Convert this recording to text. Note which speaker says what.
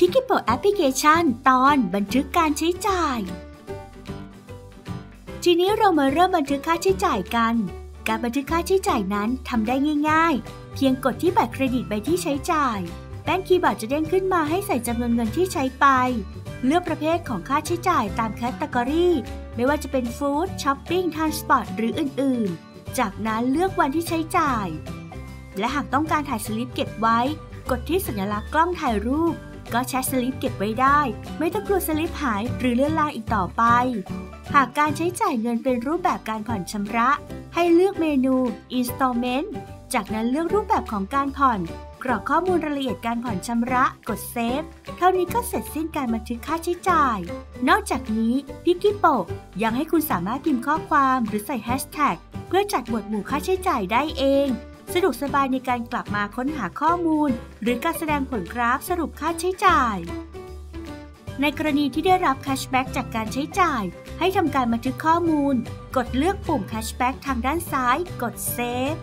Speaker 1: พิกิโปแอปพลิเคชันตอนบันทึกการใช้จ่าย ทีนี้เรามาเริ่มบันทึกค่าใช้จ่ายกัน การบันทึกค่าใช้จ่ายนั้นทำได้ง่าย ๆ เพียงกดที่บัตรเครดิตใบที่ใช้จ่าย แป้นคีย์บอร์ดจะเด้งขึ้นมาให้ใส่จำนวนเงินที่ใช้ไป เลือกประเภทของค่าใช้จ่ายตามแคตตากรีไม่ว่าจะเป็นฟู้ดช้อปปิ้งทานสปอร์ตหรืออื่นๆ จากนั้นเลือกวันที่ใช้จ่าย และหากต้องการถ่ายสลิปเก็บไว้ กดที่สัญลักษณ์กล้องถ่ายรูป ก็แชทสลิปเก็บไว้ได้ ไม่ต้องกลัวสลิปหายหรือเลื่อนลางอีกต่อไป หากการใช้จ่ายเงินเป็นรูปแบบการผ่อนชำระ ให้เลือกเมนู installment จากนั้นเลือกรูปแบบของการผ่อน กรอกข้อมูลรายละเอียดการผ่อนชำระ กดเซฟ เท่านี้ก็เสร็จสิ้นการบันทึกค่าใช้จ่าย นอกจากนี้พิกกี้โปยังให้คุณสามารถพิมพ์ข้อความหรือใส่แฮชแท็กเพื่อจัดหมวดหมู่ค่าใช้จ่ายได้เอง สะดวกสบายในการกลับมาค้นหาข้อมูล หรือการแสดงผลกราฟสรุปค่าใช้จ่าย ในกรณีที่ได้รับแคชแบ็กจากการใช้จ่าย ให้ทำการบันทึกข้อมูล กดเลือกปุ่มแคชแบ็กทางด้านซ้าย กดเซฟ